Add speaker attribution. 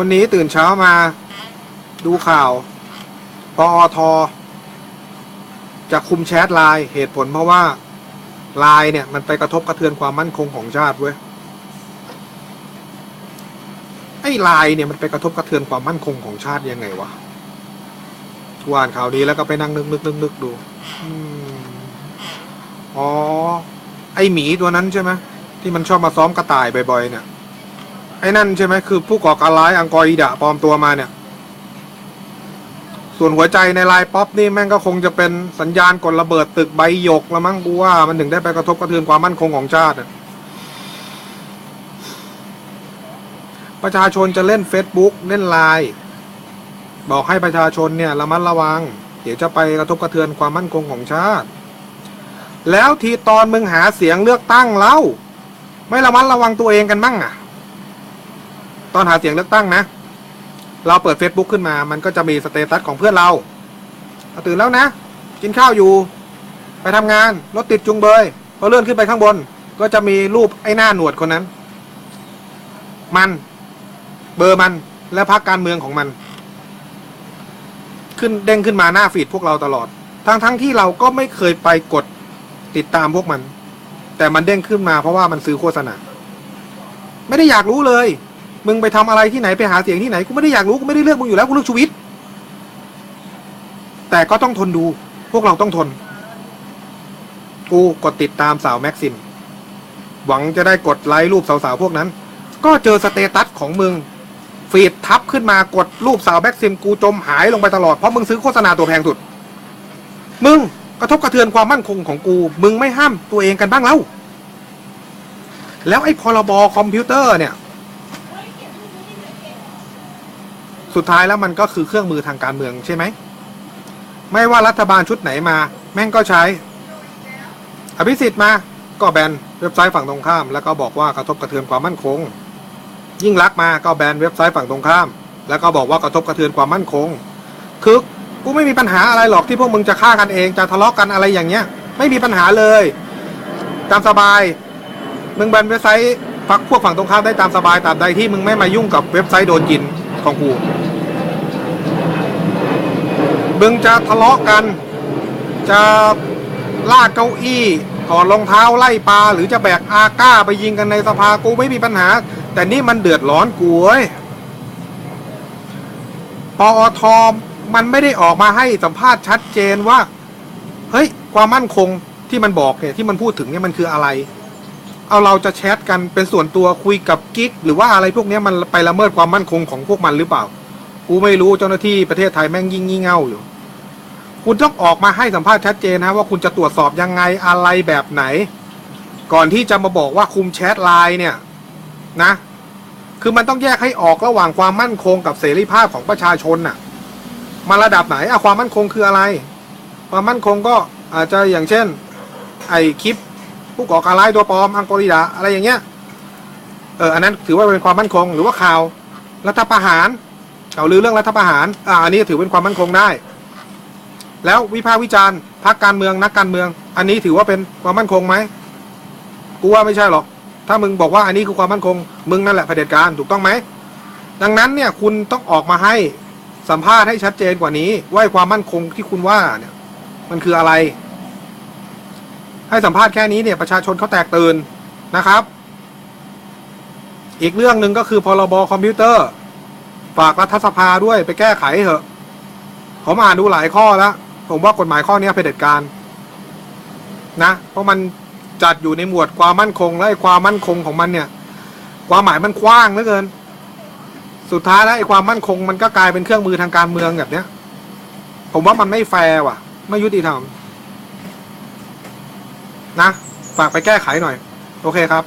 Speaker 1: วันนี้ตื่นเช้ามา ดูข่าวปอทจะคุมแชทไลน์เหตุผลเพราะว่าไลน์เนี่ยมันไปกระทบกระเทือนความมั่นคงของชาติเว้ยไอ้ไลน์เนี่ยมันไปกระทบกระเทือนความมั่นคงของชาติยังไงวะกูอ่านข่าวนี้แล้วก็ไปนั่งนึกนึกนึกนึกดูอ๋อ ไอหมีตัวนั้นใช่ไหมที่มันชอบมาซ้อมกระต่ายบ่อยๆเนี่ย ไอ้นั่นใช่ไหมคือผู้ก่อการร้ายอังกอริดะปลอมตัวมาเนี่ย ส่วนหัวใจในลายป๊อปนี่แม่งก็คงจะเป็นสัญญาณกดระเบิดตึกใบหยกละมั้งกูว่ามันถึงได้ไปกระทบกระเทือนความมั่นคงของชาติประชาชนจะเล่น Facebook เล่นไลน์บอกให้ประชาชนเนี่ยระมัดระวัง เดี๋ยวจะไปกระทบกระเทือนความมั่นคงของชาติ แล้วทีตอนมึงหาเสียงเลือกตั้งเล่า ไม่ระมัดระวังตัวเองกันบ้างอะ ตอนหาเสียงเลือกตั้งนะ เราเปิด Facebook ขึ้นมา มันก็จะมีสเตตัสของเพื่อนเราเราตื่นแล้วนะ กินข้าวอยู่ ไปทำงาน รถติดจุงเบยพอเลื่อนขึ้นไปข้างบน ก็จะมีรูปไอ้หน้าหนวดคนนั้น มันเบอร์มันและพรรคการเมืองของมัน ขึ้นเด้งขึ้นมาหน้าฟีดพวกเราตลอด ทั้งทั้งที่เราก็ไม่เคยไปกดติดตามพวกมัน แต่มันเด้งขึ้นมาเพราะว่ามันซื้อโฆษณาไม่ได้อยากรู้เลย มึงไปทำอะไรที่ไหนไปหาเสียงที่ไหนกูไม่ได้อยากรู้กูไม่ได้เลือกมึงอยู่แล้วกูเลือกชีวิต แต่ก็ต้องทนดู พวกเราต้องทน กูกดติดตามสาวแม็กซิม หวังจะได้กดไลค์รูปสาวๆพวกนั้น ก็เจอสเตตัสของมึงฟีดทับขึ้นมากดรูปสาวแม็กซิมกูจมหายลงไปตลอดเพราะมึงซื้อโฆษณาตัวแพงสุด มึงกระทบกระเทือนความมั่นคงของกู มึงไม่ห้ามตัวเองกันบ้างแล้วแล้วไอ้พรบคอมพิวเตอร์เนี่ย สุดท้ายแล้วมันก็คือเครื่องมือทางการเมืองใช่ไหม ไม่ว่ารัฐบาลชุดไหนมา แม่งก็ใช้ อภิสิทธิ์มาก็แบนเว็บไซต์ฝั่งตรงข้าม แล้วก็บอกว่ากระทบกระเทือนความมั่นคง ยิ่งรักมาก็แบนเว็บไซต์ฝั่งตรงข้าม แล้วก็บอกว่ากระทบกระเทือนความมั่นคง คือกูไม่มีปัญหาอะไรหรอกที่พวกมึงจะฆ่ากันเองจะทะเลาะกันอะไรอย่างเงี้ย ไม่มีปัญหาเลยตามสบายมึงแบนเว็บไซต์ฝักพวกฝั่งตรงข้ามได้ตามสบายตาบใดที่มึงไม่มายุ่งกับเว็บไซต์โดนกินของกู มึงจะทะเลาะกัน จะลากเก้าอี้ถอดรองเท้าไล่ปลาหรือจะแบกอาก้าไปยิงกันในสภากูไม่มีปัญหา แต่นี่มันเดือดร้อนกูเว้ยปอทมันไม่ได้ออกมาให้สัมภาษณ์ชัดเจนว่า เฮ้ย ความมั่นคงที่มันบอกเนี่ยที่มันพูดถึงเนี่ยมันคืออะไร เอาเราจะแชทกันเป็นส่วนตัวคุยกับกิ๊กหรือว่าอะไรพวกนี้มันไปละเมิดความมั่นคงของพวกมันหรือเปล่า กูไม่รู้เจ้าหน้าที่ประเทศไทยแม่งยิ่งงี่เง่าอยู่ คุณต้องออกมาให้สัมภาษณ์ชัดเจนนะว่าคุณจะตรวจสอบยังไงอะไรแบบไหน ก่อนที่จะมาบอกว่าคุมแชทไลน์เนี่ยนะ คือมันต้องแยกให้ออกระหว่างความมั่นคงกับเสรีภาพของประชาชนน่ะ มาระดับไหนอะความมั่นคงคืออะไร ความมั่นคงก็อาจจะอย่างเช่น ไอคลิป ผู้ก่อการร้ายตัวปลอมอังกอริดาอะไรอย่างเงี้ยเอออันนั้นถือว่าเป็นความมั่นคงหรือว่าข่าวรัฐประหาร ข่าวลือเรื่องรัฐประหาร อ่าอันนี้ถือเป็นความมั่นคงได้ แล้ววิพากษ์วิจารณ์พรรคการเมืองนักการเมือง อันนี้ถือว่าเป็นความมั่นคงไหมกูว่าไม่ใช่หรอก ถ้ามึงบอกว่าอันนี้คือความมั่นคง มึงนั่นแหละเผด็จการถูกต้องไหม ดังนั้นเนี่ยคุณต้องออกมาให้สัมภาษณ์ให้ชัดเจนกว่านี้ ว่าความมั่นคงที่คุณว่าเนี่ย มันคืออะไร ให้สัมภาษณ์แค่นี้เนี่ยประชาชนเขาแตกตื่นนะครับ อีกเรื่องหนึ่งก็คือพรบคอมพิวเตอร์ ฝากรัฐสภาด้วยไปแก้ไขเถอะ ผมอ่านดูหลายข้อแล้ว ผมว่ากฎหมายข้อนี้เผด็จการนะ เพราะมันจัดอยู่ในหมวดความมั่นคง และไอ้ความมั่นคงของมันเนี่ย ความหมายมันกว้างเหลือเกิน สุดท้ายแล้วไอ้ความมั่นคง มันก็กลายเป็นเครื่องมือทางการเมืองแบบเนี้ย ผมว่ามันไม่แฟร์ว่ะ ไม่ยุติธรรมนะ ฝากไปแก้ไขหน่อย โอเคครับ